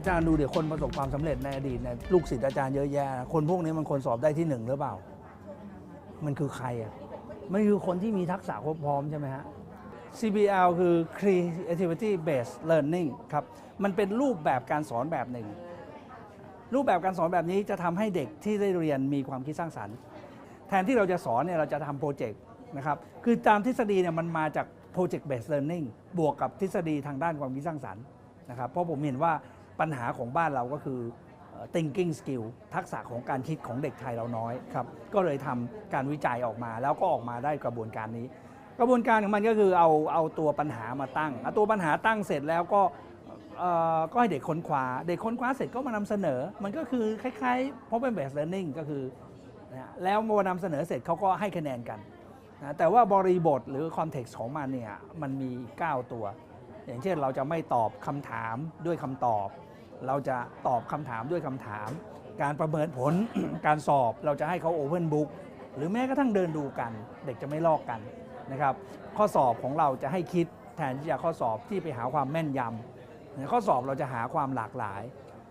อาจารย์ดูเดี๋ยวคนประสบความสำเร็จในอดีตเนี่ยลูกศิษย์อาจารย์เยอะแยะ คนพวกนี้มันคนสอบได้ที่หนึ่งหรือเปล่า มันคือใครอะมันคือคนที่มีทักษะครบพร้อมใช่ไหมฮะ CBL คือ Creativity Based Learning ครับ มันเป็นรูปแบบการสอนแบบหนึ่ง รูปแบบการสอนแบบนี้จะทำให้เด็กที่ได้เรียนมีความคิดสร้างสรรค์ แทนที่เราจะสอนเนี่ยเราจะทำโปรเจกต์นะครับ คือตามทฤษฎีเนี่ยมันมาจาก Project Based Learning บวกกับทฤษฎีทางด้านความคิดสร้างสรรค์นะครับ เพราะผมเห็นว่า ปัญหาของบ้านเราก็คือ thinking skill ทักษะของการคิดของเด็กไทยเราน้อยครับก็เลยทำการวิจัยออกมาแล้วก็ออกมาได้กระบวนการนี้ กระบวนการของมันก็คือเอาเอาตัวปัญหามาตั้งเอาตัวปัญหาตั้งเสร็จแล้วก็ก็ให้เด็กค้นคว้าเด็กค้นคว้าเสร็จก็มานำเสนอ มันก็คือคล้ายๆ problem based learning ก็คือนะแล้วมานำเสนอเสร็จเขาก็ให้คะแนนกันนะแต่ว่าบริบทหรือคอนเท็กซ์ของมันเนี่ยมันมี 9 ตัว อย่างเช่นเราจะไม่ตอบคำถามด้วยคำตอบ เราจะตอบคำถามด้วยคำถาม การประเมินผล การสอบเราจะให้เขา Open Book หรือแม้กระทั่งเดินดูกัน เด็กจะไม่ลอกกันนะครับ ข้อสอบของเราจะให้คิดแทนที่จะข้อสอบที่ไปหาความแม่นยำข้อสอบเราจะหาความหลากหลาย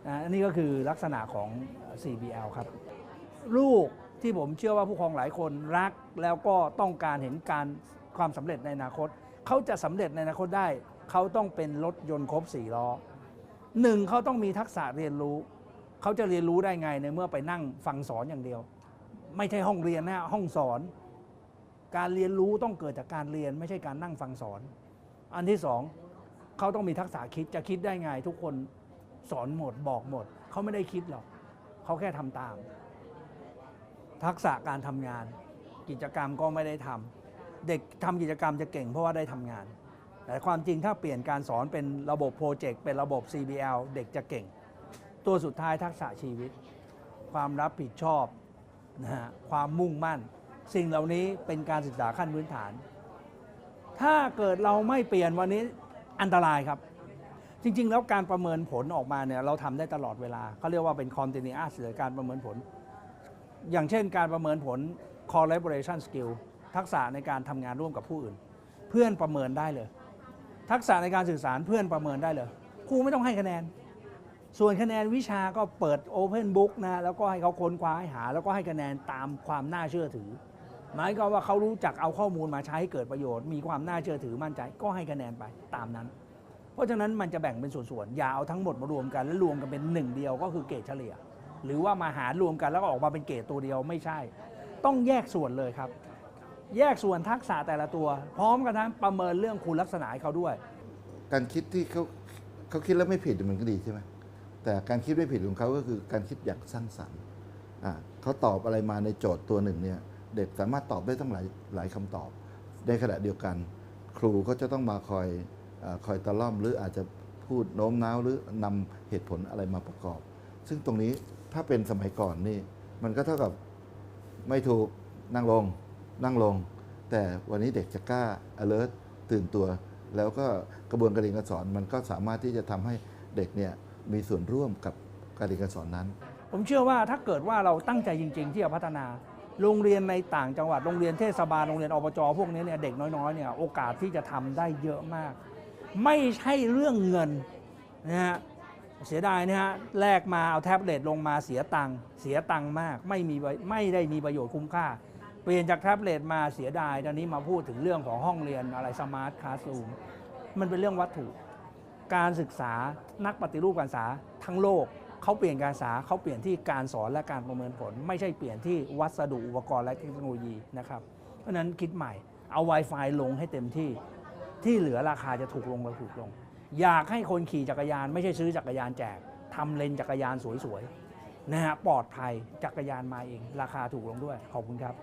นะอันนี้ก็คือลักษณะของ CBL ครับ ลูกที่ผมเชื่อว่าผู้ปกครองหลายคนรักแล้วก็ต้องการเห็นการความสำเร็จในอนาคต เขาจะสำเร็จในอนาคตได้ เขาต้องเป็นรถยนต์ครบสี่ล้อ หนึ่งเขาต้องมีทักษะเรียนรู้ เขาจะเรียนรู้ได้ไงในเมื่อไปนั่งฟังสอนอย่างเดียว ไม่ใช่ห้องเรียนนะฮะห้องสอน การเรียนรู้ต้องเกิดจากการเรียน ไม่ใช่การนั่งฟังสอน อันที่สองเขาต้องมีทักษะคิดจะคิดได้ไง ทุกคนสอนหมดบอกหมด เขาไม่ได้คิดหรอกเขาแค่ทำตาม ทักษะการทำงาน กิจกรรมก็ไม่ได้ทำเด็กทำกิจกรรมจะเก่งเพราะว่าได้ทำงาน แต่ความจริงถ้าเปลี่ยนการสอนเป็นระบบโปรเจกต์เป็นระบบ CBL เด็กจะเก่ง ตัวสุดท้ายทักษะชีวิต ความรับผิดชอบนะฮะความมุ่งมั่น สิ่งเหล่านี้เป็นการศึกษาขั้นพื้นฐาน ถ้าเกิดเราไม่เปลี่ยนวันนี้อันตรายครับ จริง ๆ แล้วการประเมินผลออกมาเนี่ยเราทำได้ตลอดเวลาเขาเรียกว่าเป็น continuous หรือการประเมินผล อย่างเช่นการประเมินผล collaboration skill ทักษะในการทำงานร่วมกับผู้อื่น เพื่อนประเมินได้เลย ทักษะในการสื่อสารเพื่อนประเมินได้เลยครูไม่ต้องให้คะแนน ส่วนคะแนนวิชาก็เปิด Open Book นะแล้วก็ให้เขาค้นคว้าให้หา แล้วก็ให้คะแนนตามความน่าเชื่อถือ หมายควาว่าเขารู้จักเอาข้อมูลมาใช้ให้เกิดประโยชน์ มีความน่าเชื่อถือมั่นใจ ก็ให้คะแนนไปตามนั้น เพราะฉะนั้นมันจะแบ่งเป็นส่วนๆอย่าเอาทั้งหมดมารวมกัน แล้วรวมกันเป็นหนึ่งเดียวก็คือเกรดเฉลี่ย หรือว่ามาหารรวมกันแล้วก็ออกมาเป็นเกรดตัวเดียวไม่ใช่ ต้องแยกส่วนเลยครับ แยกส่วนทักษะแต่ละตัว พร้อมกันทั้งประเมินเรื่องคุณลักษณะให้เขาด้วย การคิดที่เขาเขาคิดแล้วไม่ผิดมันก็ดีใช่ไหมแต่การคิดไม่ผิดของเขาก็คือการคิดอย่างสร้างสรรค์อ่าเขาตอบอะไรมาในโจทย์ตัวหนึ่งเนี่ยเด็กสามารถตอบได้ตั้งหลายหลายคำตอบ ในขณะเดียวกัน ครูก็จะต้องมาคอยอคอยตะล่อมหรืออาจจะพูดโน้มน้าวหรือนำเหตุผลอะไรมาประกอบ ซึ่งตรงนี้ถ้าเป็นสมัยก่อนนี่ มันก็เท่ากับไม่ถูกนั่งลง นั่งลง แต่วันนี้เด็กจะกล้า alert ตื่นตัว แล้วก็กระบวนการเรียนการสอนมันก็สามารถที่จะทำให้เด็กเนี่ยมีส่วนร่วมกับการเรียนการสอนนั้น ผมเชื่อว่าถ้าเกิดว่าเราตั้งใจจริง ๆ ที่จะพัฒนา โรงเรียนในต่างจังหวัด โรงเรียนเทศบาล โรงเรียนอบจพวกนี้เนี่ยเด็กน้อยๆเนี่ยโอกาสที่จะทำได้เยอะมาก ไม่ใช่เรื่องเงินนะฮะเสียดายนะฮะแลกมาเอาแท็บเล็ตลงมาเสียตังค์เสียตังค์มาก ไม่มีไม่ได้มีประโยชน์คุ้มค่า เปลี่ยนจากแท็บเล็ตมาเสียดาย ตอนนี้มาพูดถึงเรื่องของห้องเรียนอะไรสมาร์ทคลาสรูมมันเป็นเรื่องวัตถุ การศึกษานักปฏิรูปการศึกษาทั้งโลกเขาเปลี่ยนการศึกษาเขาเปลี่ยนที่การสอนและการประเมินผล ไม่ใช่เปลี่ยนที่วัสดุอุปกรณ์และเทคโนโลยีนะครับเพราะนั้นคิดใหม่เอา Wi-Fi ลงให้เต็มที่ที่เหลือราคาจะถูกลงมาถูกลง อยากให้คนขี่จักรยาน ไม่ใช่ซื้อจักรยานแจกทำเลนจักรยานสวยๆนะฮะปลอดภัยจักรยานมาเอง ราคาถูกลงด้วย ขอบคุณครับ